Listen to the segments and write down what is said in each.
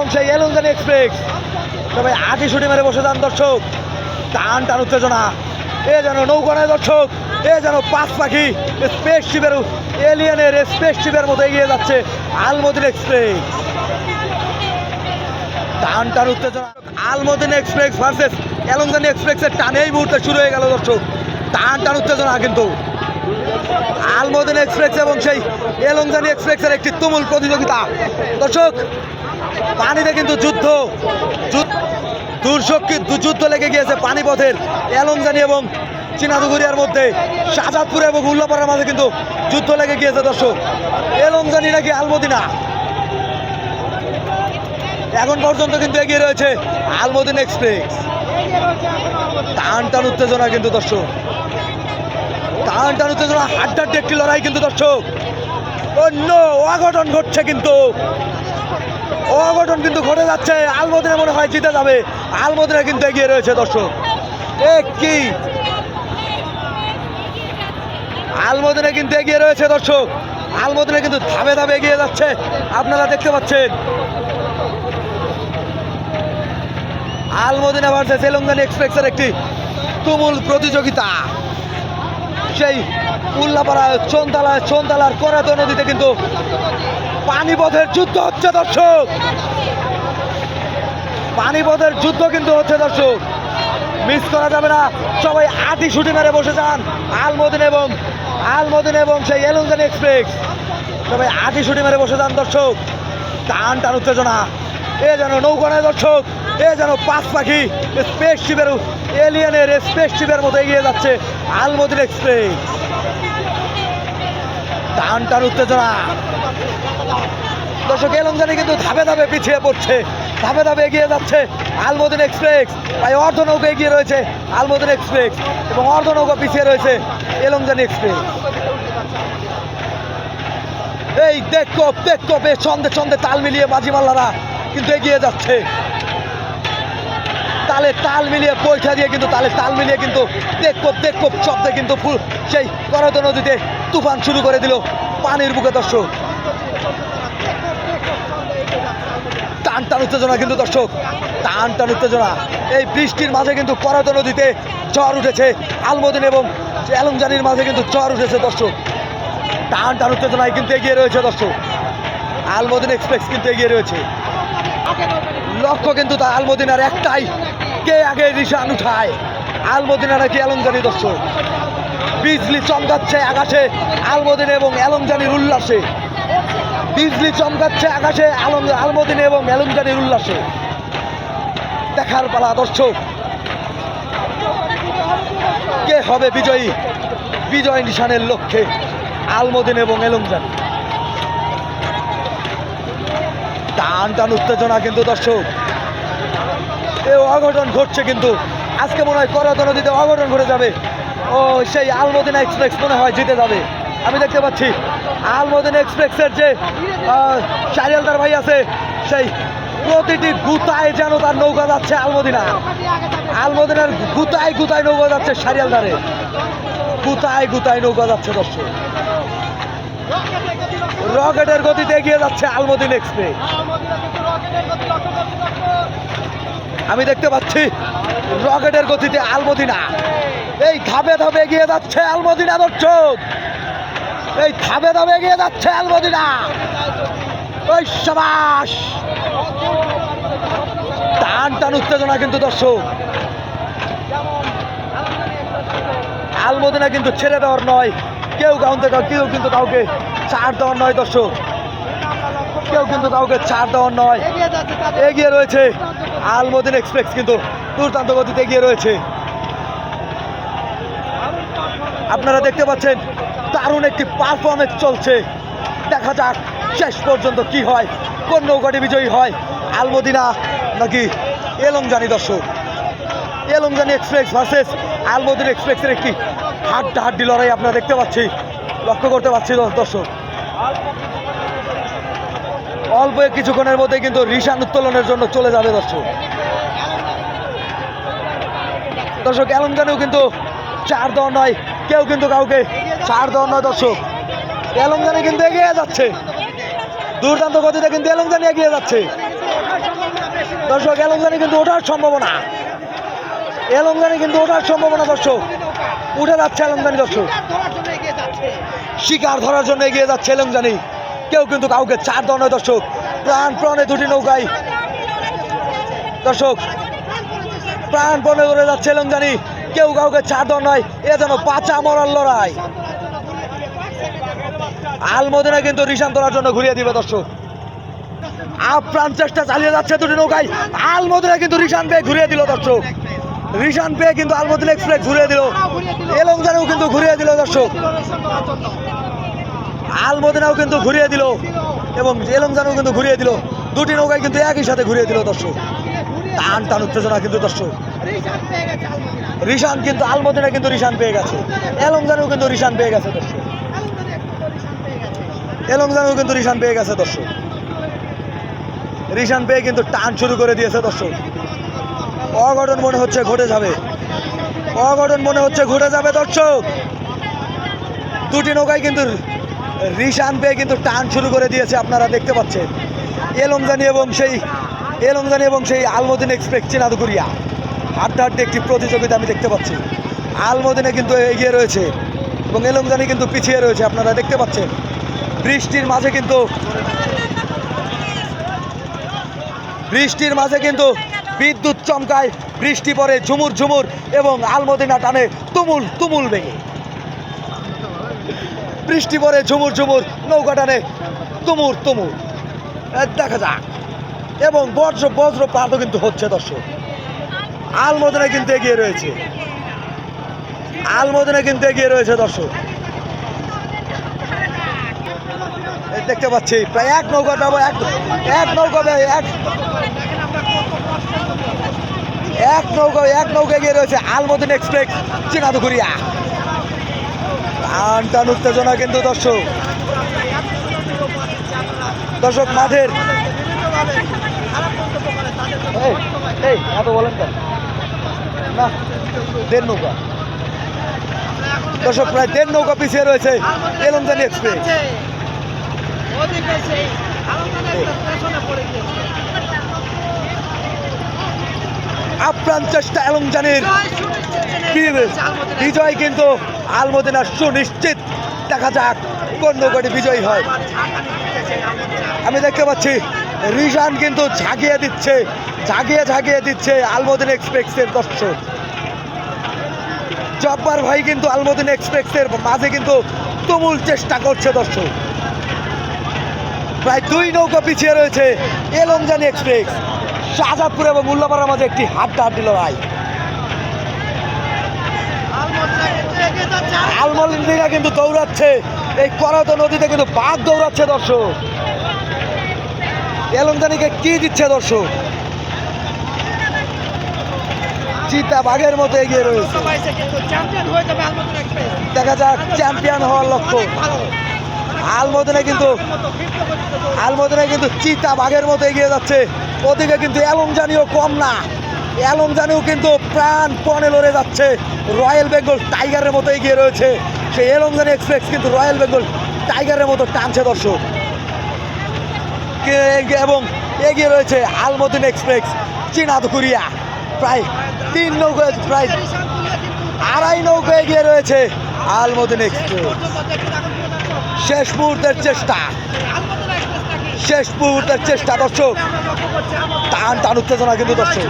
এবং সেই এলঙ্গানি এক্সপ্রেস। তবে আটি ছুটি মেরে বসে যান দর্শক। টান টান উত্তেজনা। এ যেন নৌকোনায় দর্শক। এ যেন পাঁচ পাখি। স্পেস শিপের এলিয়ানের স্পেস শিপের মতো এগিয়ে যাচ্ছে আলমদিন এক্সপ্রেস। টান টান উত্তেজনা। আলমদিন এক্সপ্রেস ভার্সেস এলংদানি এক্সপ্রেসের টান এই মুহূর্তে শুরু হয়ে গেল দর্শক। টান টান উত্তেজনা কিন্তু। আলমদিন এক্সপ্রেস এবং সেই এলংদানি এক্সপ্রেসের একটি তুমুল প্রতিযোগিতা। দর্শক পানিতে কিন্তু যুদ্ধ। দুর্শক্তি যুদ্ধ লেগে গিয়েছে পানিপথের এলংদানি এবং চীনাদুগুরিয়ার মধ্যে। শাহজাদপুর এবং উল্লাপাড়ার মাঝে কিন্তু যুদ্ধ লেগে গিয়েছে দর্শক। এলংদানি নাকি আলমদিনা? এখন পর্যন্ত কিন্তু এগিয়ে রয়েছে আলমদিন এক্সপ্রেস। টান টান উত্তেজনা কিন্তু দর্শক। টান টান উত্তেজনা হাড্ডাড্ডি একটি লড়াই কিন্তু দর্শক। অন্য অঘটন ঘটছে কিন্তু। অঘটন কিন্তু ঘটে যাচ্ছে। আলমদিনা মনে হয় জিতে যাবে। আলমদিনা কিন্তু এগিয়ে রয়েছে দর্শক। এ কি? আলমদিনা কিন্তু এগিয়ে রয়েছে দর্শক। আলমদিনা কিন্তু ধাপে ধাপে এগিয়ে যাচ্ছে। আপনারা দেখতে পাচ্ছেন। আলমদিনা ভার্সেস তেলেঙ্গানা এক্সপ্রেসের একটি তুমুল প্রতিযোগিতা। সেই উল্লাপাড়া চন্তালা চন্তালার করাত নদীতে কিন্তু পানিপথের যুদ্ধ হচ্ছে দর্শক। পানিপথের যুদ্ধ কিন্তু হচ্ছে দর্শক। মিস করা যাবে না। সবাই আটি শুটি মেরে বসে যান। আলমদিন এবং আলমদিন এবং সেই এলঙ্গানি এক্সপ্রেস। সবাই আটি শুটি মেরে বসে যান দর্শক। টান টান উত্তেজনা। এ যেন নৌকোনায় দর্শক। এ যেন পাঁচ পাখি। স্পেস শিপের এলিয়ানের স্পেস শিপের মতো এগিয়ে যাচ্ছে আলমদিন এক্সপ্রেস। টান টান উত্তেজনা। দর্শক এলঙ্গানি কিন্তু ধাপে ধাপে পিছিয়ে পড়ছে, ধাপে ধাপে এগিয়ে যাচ্ছে আলমদিন এক্সপ্রেস। তাই অর্ধ নৌকা এগিয়ে রয়েছে আলমদিন এক্সপ্রেস এবং অর্ধ নৌকা পিছিয়ে রয়েছে এলংজানি এক্সপ্রেস। এই দেখো দেখো বেশ ছন্দে ছন্দে তাল মিলিয়ে বাজি মাল্লারা কিন্তু এগিয়ে যাচ্ছে। তালে তাল মিলিয়ে পয়সা দিয়ে কিন্তু তালে তাল মিলিয়ে কিন্তু দেখো দেখো শব্দে কিন্তু ফুল সেই করত নদীতে তুফান শুরু করে দিল পানির বুকে দর্শক। টান টান উত্তেজনা কিন্তু দর্শক, টান টান উত্তেজনা। এই বৃষ্টির মাঝে কিন্তু করত নদীতে ঝড় উঠেছে, আলমদিন এবং এলমজানির মাঝে কিন্তু ঝড় উঠেছে দর্শক। টান টান উত্তেজনায় কিন্তু এগিয়ে রয়েছে দর্শক। আলমদিন এক্সপ্রেস কিন্তু এগিয়ে রয়েছে। লক্ষ্য কিন্তু তা আলমদিনার একটাই। কে আগে রিসান উঠায়? আলমদিনা নাকি এলমজানি দর্শক বিজলি চমকাচ্ছে আকাশে আলমদিন এবং এলমজানির উল্লাসে। বিজলি চমকাচ্ছে আকাশে আলম আলমদিনে এবং এলমজানির উল্লাসে। দেখার পালা দর্শক। কে হবে বিজয়ী? বিজয় নিশানের লক্ষ্যে আলমদিন এবং এলমজান। টান টান উত্তেজনা কিন্তু দর্শক। এ অঘটন ঘটছে কিন্তু। আজকে মনে হয় করত নদীতে অঘটন ঘটে যাবে। ও, সেই আলমদিনা এক্সপ্রেস মনে হয় জিতে যাবে। আমি দেখতে পাচ্ছি, আলমদিনা এক্সপ্রেসের যে চারিয়ালদার ভাই আছে, সেই প্রতিটি গুতায় যেন তার নৌকা যাচ্ছে আলমদিনা। আলমদিনার গুতায় গুতায় নৌকা যাচ্ছে সারিয়ালদারে গুতায় গুতায় নৌকা যাচ্ছে দর্শক। রকেটের গতিতে এগিয়ে যাচ্ছে আলমদিন এক্সপ্রেস। আমি দেখতে পাচ্ছি রকেটের গতিতে আলমদিনা। এই ধাপে ধাপে এগিয়ে যাচ্ছে আলমদিনা দর্শক। এই ধাপে ধাপে এগিয়ে যাচ্ছে আলমদিনা। ওই সবাস। টান টান উত্তেজনা কিন্তু দর্শক। আলমদিনা কিন্তু ছেড়ে দেওয়ার নয়। কেউ কাউন্তে কেউ কিন্তু কাউকে ছাড় দেওয়ার নয় দর্শক। কেউ কিন্তু কাউকে ছাড় দেওয়ার নয়। এগিয়ে রয়েছে আলমদিন এক্সপ্রেস কিন্তু দুর্দান্ত গতিতে এগিয়ে রয়েছে। আপনারা দেখতে পাচ্ছেন, দারুণ একটি পারফরমেন্স চলছে। দেখা যাক শেষ পর্যন্ত কি হয়, কোন নৌকাটি বিজয়ী হয়, আলমদিনা নাকি এলংজানি দর্শক। এলংজানি এক্সপ্রেস ভার্সেস আলমদিন এক্সপ্রেসের একটি হাড্ডা হাড্ডি লড়াই আপনারা দেখতে পাচ্ছি, লক্ষ্য করতে পারছি দর্শক। অল্প কিছুক্ষণের মধ্যে কিন্তু রিশান উত্তোলনের জন্য চলে যাবে দর্শক। দর্শক এলংজানিও কিন্তু চার দেওয়ার নয়, কেউ কিন্তু কাউকে চার দেওয়ার নয় দর্শক। এলংজানি কিন্তু এগিয়ে যাচ্ছে। দুর্দান্ত গতিতে কিন্তু এলংজানি এগিয়ে যাচ্ছে। দর্শক এলংজানি কিন্তু ওঠার সম্ভাবনা। এলংজানি কিন্তু ওঠার সম্ভাবনা দর্শক। উঠে যাচ্ছে এলংজানি দর্শক। শিকার ধরার জন্য এগিয়ে যাচ্ছে এলংজানি কেউ কিন্তু কাউকে চার দেওয়া নয়, দর্শক। প্রাণ প্রাণে দুটি নৌকায়। দর্শক, প্রাণ পণে করে যাচ্ছে এলংজানি কেউ কাউকে চার দেওয়া নয় এ যেন বাঁচা মরার লড়াই। আলমদিনা কিন্তু রিশান তোলার জন্য ঘুরিয়ে দিবে, দর্শক। আপ্রাণ চেষ্টা চালিয়ে যাচ্ছে দুটি নৌকায়। আলমদিনা কিন্তু রিশান পেয়ে ঘুরিয়ে দিল, দর্শক। রিশান পেয়ে কিন্তু আলমদিনা এক্সপ্রেস ঘুরিয়ে দিল। এলংজানেও কিন্তু ঘুরিয়ে দিল, দর্শক। আলমদিনাও কিন্তু ঘুরিয়ে দিল এবং এলংজানেও কিন্তু ঘুরিয়ে দিল। দুটি নৌকায় কিন্তু একই সাথে ঘুরিয়ে দিল দর্শক। টান টান উত্তেজনা কিন্তু দর্শক। রিশান কিন্তু, আলমদিনা কিন্তু রিশান পেয়ে গেছে। এলংজানেও কিন্তু রিশান পেয়ে গেছে দর্শক। এলংজানেও কিন্তু রিশান পেয়ে গেছে দর্শক। রিশান পেয়ে কিন্তু টান শুরু করে দিয়েছে দর্শক। অঘটন মনে হচ্ছে ঘটে যাবে। অঘটন মনে হচ্ছে ঘটে যাবে দর্শক। দুটি নৌকায় কিন্তু রিশান পেয়ে কিন্তু টান শুরু করে দিয়েছে, আপনারা দেখতে পাচ্ছেন। এলমজানি এবং সেই এলমজানি এবং সেই আলমদিন এক্সপ্রেস, চিনাদুকুরিয়া। হাড্ডা হাড্ডি একটি প্রতিযোগিতা আমি দেখতে পাচ্ছি। আলমদিনে কিন্তু এগিয়ে রয়েছে এবং এলমজানি কিন্তু পিছিয়ে রয়েছে, আপনারা দেখতে পাচ্ছেন। বৃষ্টির মাঝে কিন্তু বৃষ্টির মাঝে কিন্তু বিদ্যুৎ চমকায়, বৃষ্টি পড়ে ঝুমুর ঝুমুর এবং আলমদিনা টানে তুমুল তুমুল বেগে। বৃষ্টি পড়ে, ঝুমুর ঝুমুর, নৌকা টানে, তুমুর তুমুর। দেখা যাক। এবং বজ্র বজ্র পাতও কিন্তু হচ্ছে, দর্শক। আলমদিনা কিন্তু এগিয়ে রয়েছে। আলমদিনা কিন্তু এগিয়ে রয়েছে, দর্শক। দেখতে পাচ্ছি, প্রায় এক নৌকা যাব এক এক নৌকা বে- এক এক নৌকা এক নৌকা গিয়ে রয়েছে, আলমদিন এক্সপ্রেস চিনাদুকুরিয়া টান টান উত্তেজনা কিন্তু দর্শক। দর্শক মাঠের এই, এত বলেন কেন? না দেড় নৌকা। দর্শক প্রায় দেড় নৌকা পিছিয়ে রয়েছে এলমজানি এক্সপ্রেস। আপ্রাণ চেষ্টা এবং এলমজানির বিজয় কিন্তু আলমদিনা সুনিশ্চিত। দেখা যাক কোন বিজয়ী হয়। আমি দেখতে পাচ্ছি, রিশান কিন্তু ঝাঁকিয়ে দিচ্ছে, ঝাঁকিয়ে ঝাঁকিয়ে দিচ্ছে আলমদিন এক্সপ্রেসের দর্শক। জব্বার ভাই কিন্তু আলমদিন এক্সপ্রেসের মাঝে কিন্তু তুমুল চেষ্টা করছে দর্শক। প্রায় দুই নৌকা পিছিয়ে রয়েছে এলমজানি এক্সপ্রেস। শাহজাদপুর এবং উল্লাপাড়ার মাঝে একটি হাড্ডা হাড্ডি লড়াই। আলমদিনা কিন্তু দৌড়াচ্ছে, এই করাত নদীতে কিন্তু বাঘ দৌড়াচ্ছে দর্শক। এলমদানিকে কি দিচ্ছে দর্শক? চিতা বাঘের মতো এগিয়ে রয়েছে। দেখা যাক চ্যাম্পিয়ন হওয়ার লক্ষ্য। আলমদিনা কিন্তু আলমদিনা কিন্তু চিতা বাঘের মতো এগিয়ে যাচ্ছে। ওদিকে কিন্তু এলমজানিও কম না। এলমজানিও কিন্তু প্রাণ পণে লড়ে যাচ্ছে রয়্যাল বেঙ্গল টাইগারের মতো এগিয়ে রয়েছে। সেই এলমজানি এক্সপ্রেস কিন্তু রয়্যাল বেঙ্গল টাইগারের মতো টানছে দর্শক। এবং এগিয়ে রয়েছে আলমদিন এক্সপ্রেস চীনাদুকুরিয়া প্রায় তিন নৌকা, প্রায় আড়াই নৌকা এগিয়ে রয়েছে আলমদিন এক্সপ্রেস। শেষ মুহূর্তের চেষ্টা। শেষ মুহূর্তের চেষ্টা দর্শক। টান টান উত্তেজনা কিন্তু দর্শক।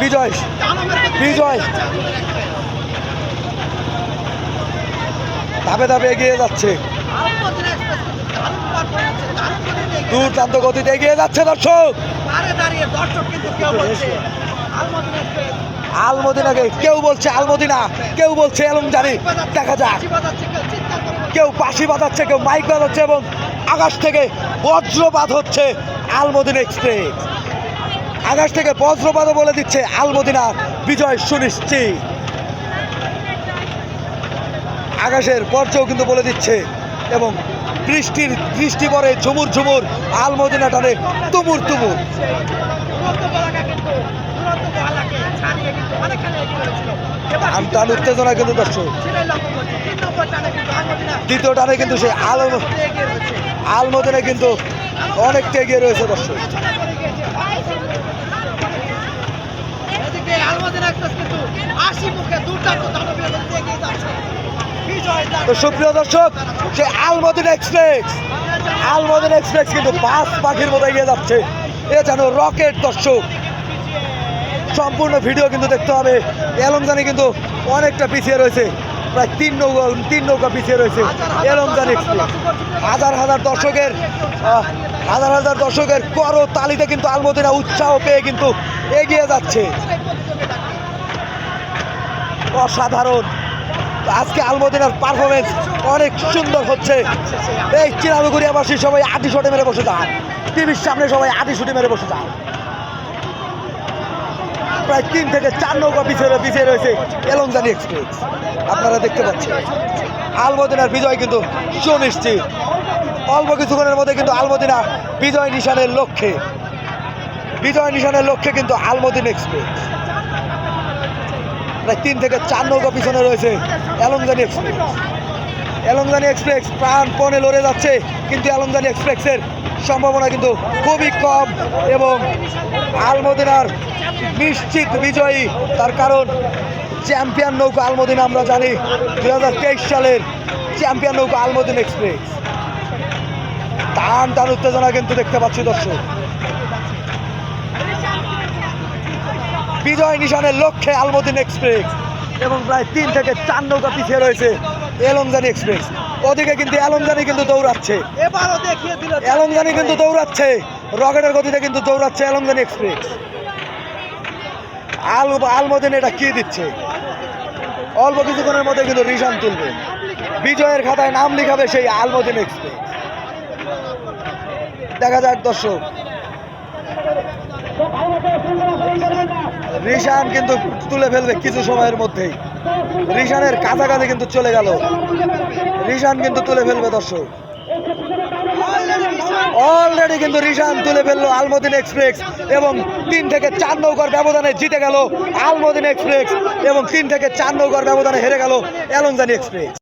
বিজয় বিজয়। ধাপে ধাপে এগিয়ে যাচ্ছে। দুর্দান্ত গতিতে এগিয়ে যাচ্ছে দর্শক। আলমদিনাকে কেউ বলছে আলমদিনা, কেউ বলছে জানি দেখা যাক। কেউ পাশি বাজাচ্ছে, কেউ মাইক বাজাচ্ছে এবং আকাশ থেকে বজ্রপাত হচ্ছে আলমদিনা এক্সপ্রেস। আকাশ থেকে বজ্রপাতও বলে দিচ্ছে আলমদিনা বিজয় সুনিশ্চিত। আকাশের পর্যাও কিন্তু বলে দিচ্ছে এবং বৃষ্টির বৃষ্টি পরে ঝুমুর ঝুমুর আলমদিনা টানে তুমুর তুমুর। টান উত্তেজনা কিন্তু দর্শক দ্বিতীয় টানে কিন্তু সেই আলম আলমদিনে কিন্তু অনেকটা এগিয়ে রয়েছে দর্শক পেছনে পড়ে গিয়েছে এদিকে আলমদিনা এক্সপ্রেস কিন্তু আশি মুখে দুর্দান্ত দানবীয় গতিতে এগিয়ে যাচ্ছে বিজয় লাভ তো সুপ্রিয় দর্শক সেই আলমদিন এক্সপ্রেস আলমদিন এক্সপ্রেস কিন্তু বাস পাখির মতো এগিয়ে যাচ্ছে। এ যেন রকেট দর্শক। সম্পূর্ণ ভিডিও কিন্তু দেখতে হবে। এলমজানি কিন্তু অনেকটা পিছিয়ে রয়েছে। প্রায় তিন নৌকা তিন নৌকা পিছিয়ে রয়েছে এলমজানি এক্সপ্রেস হাজার হাজার দর্শকের হাজার হাজার দর্শকের করো তালিতে কিন্তু আলমদিনা উৎসাহ পেয়ে কিন্তু এগিয়ে যাচ্ছে। অসাধারণ। আজকে আলমদিনার পারফরমেন্স অনেক সুন্দর হচ্ছে। এই চিরানুগুড়িয়াবাসী সবাই আটি শটে মেরে বসে যান। টিভির সামনে সবাই আটি শুটে মেরে বসে যান। প্রায় তিন থেকে চার নৌকা পিছিয়ে পিছিয়ে রয়েছে এলংজানি এক্সপ্রেস। আপনারা দেখতে পাচ্ছেন। আলমদিনার বিজয় কিন্তু সুনিশ্চিত। অল্প কিছুক্ষণের মধ্যে কিন্তু আলমদিনা বিজয় নিশানের লক্ষ্যে। বিজয় নিশানের লক্ষ্যে কিন্তু আলমদিন এক্সপ্রেস। প্রায় তিন থেকে চার নৌকা পিছনে রয়েছে এলংজানি এক্সপ্রেস। এলংজানি এক্সপ্রেস প্রাণপণে লড়ে যাচ্ছে, কিন্তু এলংজানি এক্সপ্রেসের সম্ভাবনা কিন্তু খুবই কম এবং আলমদিনার নিশ্চিত বিজয়ী, তার কারণ চ্যাম্পিয়ন নৌকা আলমদিনা আমরা জানি, দুই হাজার তেইশ সালের চ্যাম্পিয়ন নৌকা আলমদিন এক্সপ্রেস। টান টান উত্তেজনা কিন্তু দেখতে পাচ্ছি দর্শক। বিজয় নিশানের লক্ষ্যে আলমদিন এক্সপ্রেস এবং প্রায় তিন থেকে চার নৌকা পিছিয়ে রয়েছে এলংজানি এক্সপ্রেস। ওদিকে কিন্তু এলংজানি কিন্তু দৌড়াচ্ছে। এবারও দেখিয়ে দিল এলংজানি কিন্তু দৌড়াচ্ছে। রকেটের গতিতে কিন্তু দৌড়াচ্ছে এলংজানি এক্সপ্রেস। আল আলমদিন এটা কি দিচ্ছে? অল্প কিছুক্ষণের মধ্যে কিন্তু রিশান তুলবে। বিজয়ের খাতায় নাম লিখাবে সেই আলমদিন এক্সপ্রেস। দেখা যাক দর্শক। রিশান কিন্তু তুলে ফেলবে কিছু সময়ের মধ্যেই। রিশানের কাছাকাছি কিন্তু চলে গেল। রিশান কিন্তু তুলে ফেলবে দর্শক। অলরেডি কিন্তু রিশান তুলে ফেলল আলমদিন এক্সপ্রেস এবং তিন থেকে চার নৌকার ব্যবধানে জিতে গেল আলমদিন এক্সপ্রেস এবং তিন থেকে চার নৌকার ব্যবধানে হেরে গেল এলংজানি এক্সপ্রেস।